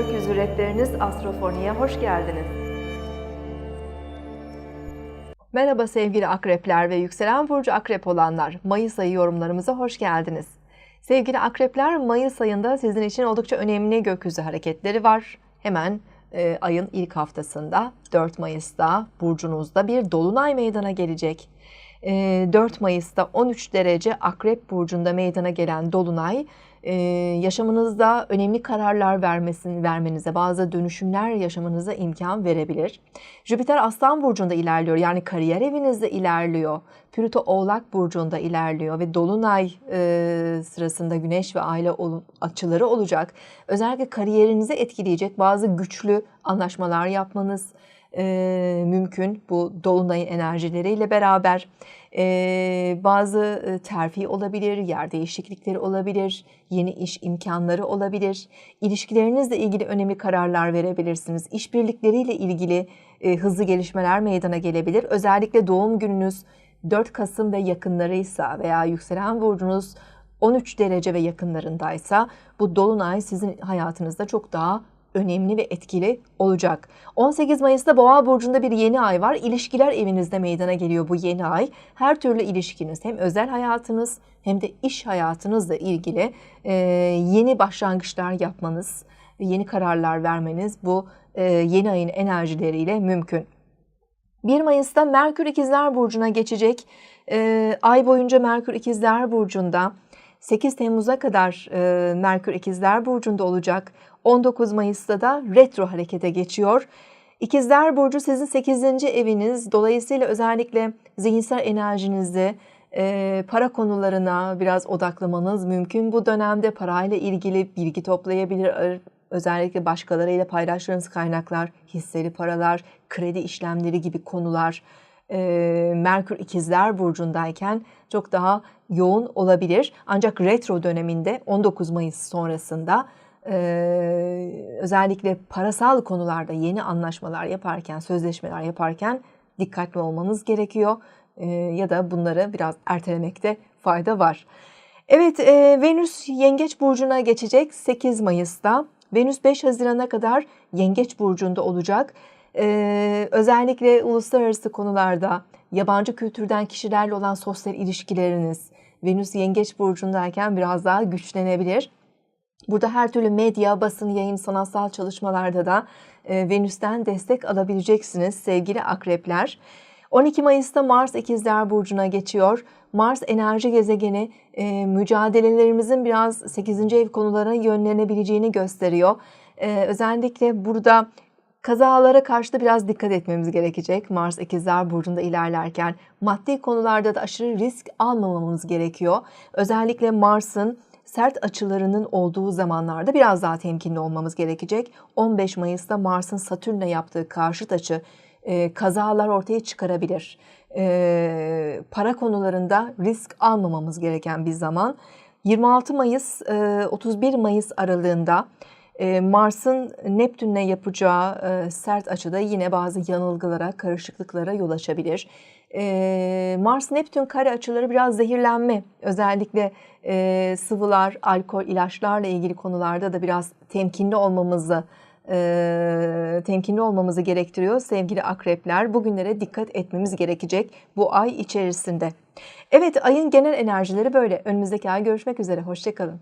Akrepleriniz Astrofoni'ye hoş geldiniz. Merhaba sevgili akrepler ve yükselen burcu akrep olanlar. Mayıs ayı yorumlarımıza hoş geldiniz. Sevgili akrepler, Mayıs ayında sizin için oldukça önemli gökyüzü hareketleri var. Hemen e, ayın ilk haftasında 4 Mayıs'ta burcunuzda bir dolunay meydana gelecek. E, 4 Mayıs'ta 13 derece Akrep burcunda meydana gelen dolunay e, yaşamınızda önemli kararlar vermesin, vermenize, bazı dönüşümler yaşamanıza imkan verebilir. Jüpiter Aslan burcunda ilerliyor. Yani kariyer evinizde ilerliyor. Plüto Oğlak burcunda ilerliyor ve dolunay e, sırasında Güneş ve aile ol- açıları olacak. Özellikle kariyerinizi etkileyecek bazı güçlü anlaşmalar yapmanız e, mümkün bu dolunayın enerjileriyle beraber. E, bazı terfi olabilir, yer değişiklikleri olabilir, yeni iş imkanları olabilir. İlişkilerinizle ilgili önemli kararlar verebilirsiniz. İşbirlikleriyle ilgili e, hızlı gelişmeler meydana gelebilir. Özellikle doğum gününüz 4 Kasım ve yakınlarıysa veya yükselen burcunuz 13 derece ve yakınlarındaysa bu dolunay sizin hayatınızda çok daha önemli ve etkili olacak. 18 Mayıs'ta Boğa burcunda bir yeni ay var. İlişkiler evinizde meydana geliyor bu yeni ay. Her türlü ilişkiniz hem özel hayatınız hem de iş hayatınızla ilgili e, yeni başlangıçlar yapmanız, yeni kararlar vermeniz bu e, yeni ayın enerjileriyle mümkün. 1 Mayıs'ta Merkür İkizler Burcu'na geçecek. E, ay boyunca Merkür İkizler Burcu'nda 8 Temmuz'a kadar e, Merkür İkizler Burcu'nda olacak. 19 Mayıs'ta da retro harekete geçiyor. İkizler Burcu sizin 8. eviniz. Dolayısıyla özellikle zihinsel enerjinizi e, para konularına biraz odaklamanız mümkün. Bu dönemde parayla ilgili bilgi toplayabilir. Özellikle başkalarıyla paylaştığınız kaynaklar, hisseli paralar, kredi işlemleri gibi konular e, Merkür İkizler Burcu'ndayken çok daha yoğun olabilir. Ancak retro döneminde 19 Mayıs sonrasında ee, özellikle parasal konularda yeni anlaşmalar yaparken, sözleşmeler yaparken dikkatli olmanız gerekiyor. Ee, ya da bunları biraz ertelemekte fayda var. Evet, e, Venüs Yengeç Burcu'na geçecek 8 Mayıs'ta. Venüs 5 Haziran'a kadar Yengeç Burcu'nda olacak. Ee, özellikle uluslararası konularda yabancı kültürden kişilerle olan sosyal ilişkileriniz Venüs Yengeç Burcu'ndayken biraz daha güçlenebilir. Burada her türlü medya, basın, yayın, sanatsal çalışmalarda da e, Venüs'ten destek alabileceksiniz sevgili akrepler. 12 Mayıs'ta Mars İkizler Burcu'na geçiyor. Mars enerji gezegeni e, mücadelelerimizin biraz 8. ev konularına yönlenebileceğini gösteriyor. E, özellikle burada kazalara karşı da biraz dikkat etmemiz gerekecek. Mars İkizler Burcu'nda ilerlerken maddi konularda da aşırı risk almamamız gerekiyor. Özellikle Mars'ın sert açılarının olduğu zamanlarda biraz daha temkinli olmamız gerekecek. 15 Mayıs'ta Mars'ın Satürn'le yaptığı karşıt açı e, kazalar ortaya çıkarabilir. E, para konularında risk almamamız gereken bir zaman. 26 Mayıs, e, 31 Mayıs aralığında Mars'ın Neptün'le yapacağı e, sert açıda yine bazı yanılgılara, karışıklıklara yol açabilir. E, Mars-Neptün kare açıları biraz zehirlenme, özellikle sıvılar, alkol, ilaçlarla ilgili konularda da biraz temkinli olmamızı temkinli olmamızı gerektiriyor sevgili akrepler. Bugünlere dikkat etmemiz gerekecek bu ay içerisinde. Evet ayın genel enerjileri böyle. Önümüzdeki ay görüşmek üzere. Hoşçakalın.